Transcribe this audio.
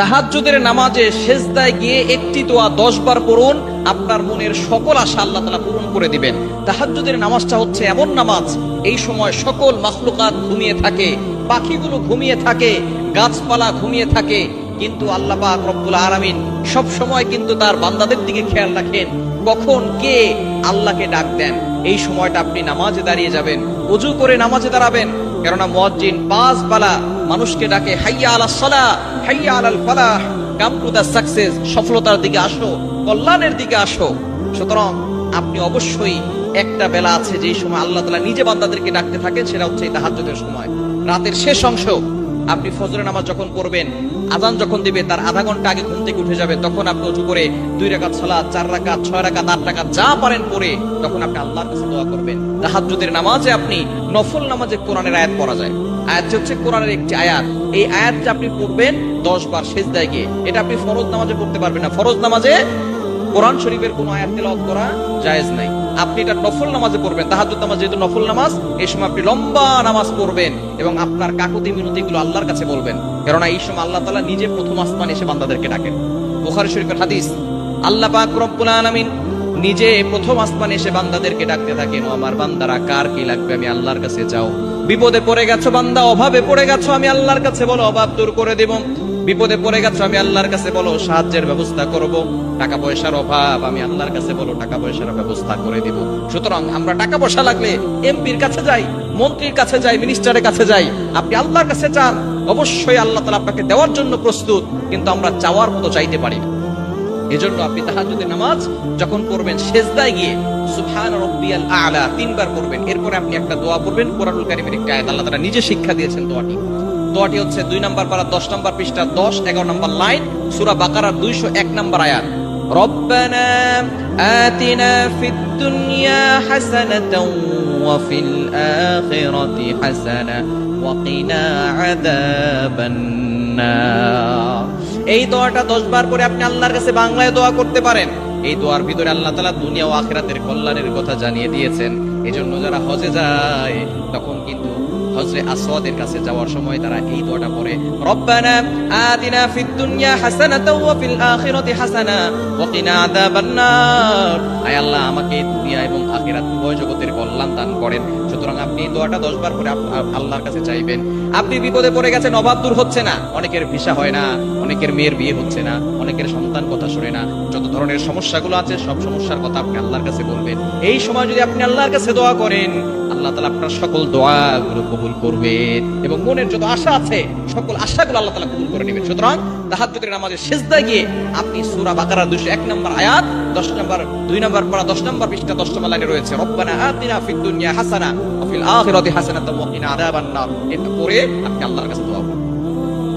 তাহাজ্জুদের নামাজে সেজদায় গিয়ে একটি দোয়া দশ বার পড়ুন, আপনার মনের সকল আশা আল্লাহ তালা পূরণ করে দিবেন। তাহাজ্জুদের নামাজটা হচ্ছে এমন নামাজ, এই সময় সকল মাখলুকাত ঘুমিয়ে থাকে, পাখিগুলো ঘুমিয়ে থাকে, গাছপালা ঘুমিয়ে থাকে, কিন্তু আল্লাহ পাক রব্বুল আলামিন সব সময় কিন্তু তার বান্দাদের দিকে খেয়াল রাখেন, কখন কে আল্লাহকে ডাক দেন। এই সময়টা আপনি নামাজে দাঁড়িয়ে যাবেন, উজু করে নামাজে দাঁড়াবেন, কেননা মুয়াজ্জিন পাঁচ বালা মানুষকে ডাকে, হাইয়া আলা সালা সফলতার দিকে আসো, কল্যাণের দিকে আসো। সুতরাং আপনি অবশ্যই একটা বেলা আছে যেই সময় আল্লাহ তাআলা নিজে বান্দাদেরকে ডাকতে থাকেন, সেটা হচ্ছে এই তাহাজ্জুদের সময়। রাতের শেষ অংশ আপনি ফজরের নামাজ যখন করবেন আজান যখন দিবে, তার আধা ঘণ্টা আগে ঘুম থেকে উঠে যাবে, তখন আপনি উঁচু করে দুই রাকাত সালাত, চার রাকাত, ছয় রাকাত, আট রাকাত যা পারেন পড়ে, তখন আপনি আল্লাহর কাছে দোয়া করবেন। তাহাজ্জুদের নামাজে আপনি নফল নামাজে কোরআনের আয়াত পড়া যায়। আয়াত হচ্ছে কোরআনের একটি আয়াত। এই আয়াতটা আপনি পড়বেন দশ বার শেষদায় গিয়ে। এটা আপনি ফরজ নামাজে পড়তে পারবেন না। ফরজ নামাজে কোরআন শরীফের কোন আয়াত তেলাওয়াত করা জায়েজ নাই। আপনি এটা নফল নামাজে পড়বেন। নামাজ যেহেতু নফল নামাজ, এই সময় আপনি লম্বা নামাজ পড়বেন এবং আপনার কাকুতি মিনতি গুলো আল্লাহর কাছে বলবেন। কেননা এই সময় আল্লাহ তাআলা নিজে প্রথম আসমান এসে বান্দাদেরকে ডাকেন। বুখারী শরীফের হাদিস, আল্লাহ পাক রব্বুল আলামিন নিজে প্রথম আসমানে এসে বান্দাদেরকে ডাকতে থাকেন, ও আমার বান্দারা, কার কি লাগবে? আমি আল্লাহর কাছে যাও। বিপদে পড়ে গেছো বান্দা, অভাবে পড়ে গেছো, আমি আল্লাহর কাছে বলো, অভাব দূর করে দেব। বিপদে পড়ে গেছো, আমি আল্লাহর কাছে বলো, সাহায্যের ব্যবস্থা করব। টাকা পয়সার অভাব, আমি আল্লাহর কাছে বলো, টাকা পয়সার ব্যবস্থা করে দিব। সুতরাং আমরা টাকা পয়সা লাগলে এমপির কাছে যাই, মন্ত্রীর কাছে যাই মিনিস্টারের কাছে যাই। আপনি আল্লাহর কাছে চান, অবশ্যই আল্লাহ তাআলা আপনাকে দেওয়ার জন্য প্রস্তুত, কিন্তু আমরা চাওয়ার মতো চাইতে পারি না। এজন্য আপনি তাহাজ্জুদের নামাজ যখন পড়বেন সেজদায় গিয়ে সুবহান রাব্বিয়াল আলা তিনবার পড়বেন এরপরে আপনি একটা দোয়া পড়বেন কোরআনুল কারীমের একটা আয়াত আল্লাহ তাআলা নিজে শিক্ষা দিয়েছেন দোয়াটি দোয়াটি হচ্ছে দুই নাম্বার পারা দশ নাম্বার পৃষ্ঠা দশ এগারো নাম্বার লাইন সূরা বাকারার দুইশো এক নাম্বার আয়াত ربنا آتنا في الدنيا حسنة وفي الآخرة حسنة وقنا عذاب النار এই দোয়াটা দশ বার করে আপনি আল্লাহর কাছে বাংলায় দোয়া করতে পারেন। এই দোয়ার ভিতরে আল্লাহ তালা দুনিয়া ও আখেরাতের কল্যাণের কথা জানিয়ে দিয়েছেন। এই জন্য যারা হজে যায়, তখন কিন্তু হজরে আসওয়াদের কাছে যাওয়ার সময় তারা এই দোয়াটা পড়ে, রব্বানা আতিনা ফিদ দুনিয়া হাসানাতাও ওয়া ফিল আখিরাতি হাসানা ওয়া কিনা আযাবান নার আয় আল্লাহ, আমাকে দুনিয়া এবং আখিরাত উভয় জগতের কল্যাণ দান করেন। সুতরাং আপনি এই দোয়াটা 10 বার করে আল্লাহর কাছে চাইবেন। আপনি বিপদে পড়ে গেছেন, অভাব দূর হচ্ছে না। অনেকের ভিসা হয় না, অনেকের মেয়ের বিয়ে হচ্ছে না, অনেকের সন্তান কথা শুনে না। যত ধরনের সমস্যাগুলো আছে, সব সমস্যার কথা আপনি আল্লাহর কাছে বলবেন। এই সময় যদি আপনি আল্লাহর কাছে দোয়া করেন। আল্লাহ তালা আপনার সকল দোয়াগুলো কবুল করবেন এবং মনের যত আশা আছে, সকল আশাগুলো আল্লাহ তালা কবুল করে নেবেন। সুতরাং তাহাজ্জুদের নামাজে সেজদায় গিয়ে আপনি সূরা বাকারা 201 নম্বর আয়াত 10 নম্বর 2 নম্বর পড়া 10 নম্বর পৃষ্ঠা 10 নম্বর লাইনে রয়েছে। রব্বানা আতিনা ফিদ হাসানা ফিল আখিরাতি হাসানাতাও ওয়া কিনা আযাবান নার। এটা পড়ে আপনি আল্লাহর কাছে দোয়া